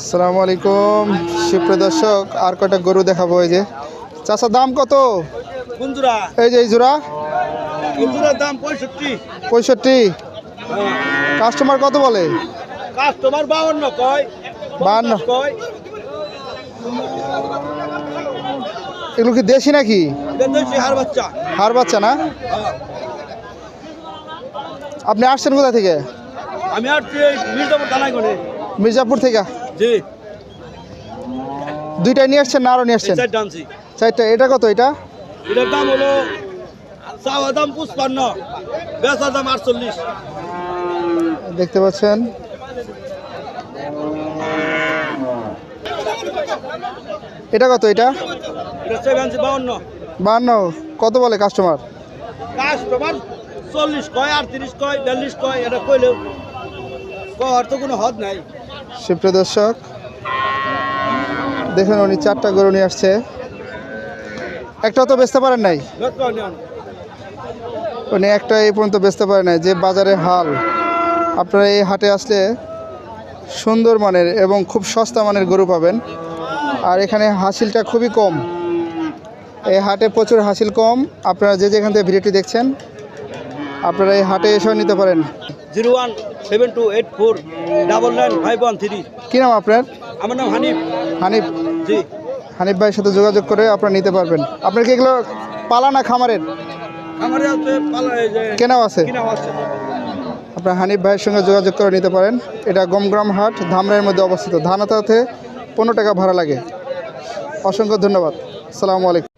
আসসালামু আলাইকুম। সুপ্রিয় দর্শক আর কয়টা গরু দেখাবো এই যে? চাষা দাম কত? এই যে এই জোড়া? দাম পঁয়ষট্টি। পঁয়ষট্টি? কাস্টমার কত বলে? কাস্টমার বাউন্ন কয়। পঞ্চাশ কয়। এগুলো কি দেশি নাকি? দেশি হার বাচ্চা। হার বাচ্চা না? হ্যাঁ। আপনি আসছেন কোথা থেকে? আমি আর মির্জাপুর থানায় গনে মির্জাপুর থেকে? জি। দুইটাই নিয়ে আসছেন না আরও নিয়ে আসছেন? চারটা এটা কত এটা? এটার দাম হলো চাওয়া দাম পুষ্পান্ন বেচা দাম আটচল্লিশ। দেখতে পাচ্ছেন। এটা কত এটা? বান্ন কত বলে কাস্টমার? কাস্টমার চল্লিশ কয় আটত্রিশ কয় বিয়াল্লিশ কয় এটা কইলেও কর তো কোনো হদ নাই। সুপ্রিয় দর্শক, দেখুন উনি চারটা গরু নিয়ে আসছে। একটাও তো বেচতে পারেন নাই। উনি একটা এই পর্যন্ত বেচতে পারেন নাই, যে বাজারে হাল। আপনারা এই হাটে আসলে সুন্দর মানের এবং খুব সস্তা মানের গরু পাবেন। আর এখানে হাসিলটা খুবই কম। এই হাটে প্রচুর হাসিল কম। আপনারা যে যেখান থেকে ভিডিওটি দেখছেন, আপনারা এই হাটে এসেও নিতে পারেন। Zero one. Seven two eight four double nine five one three কী নাম আপনার? আমার নাম হানিফ। হানিফ। জি। হানিফ ভাইয়ের সাথে যোগাযোগ করে আপনারা নিতে পারবেন। আপনার কি এগুলো পালা না খামারের? আমার আছে পালা কেনাও আছে? কিনা আছে। আপনার হানিফ ভাইয়ের সঙ্গে যোগাযোগ করে নিতে পারেন। এটা গমগ্রাম হাট ধামরাইয়ের মধ্যে অবস্থিত। ধানাতাতে পনেরো টাকা ভাড়া লাগে। অসংখ্য ধন্যবাদ। আসসালামু আলাইকুম।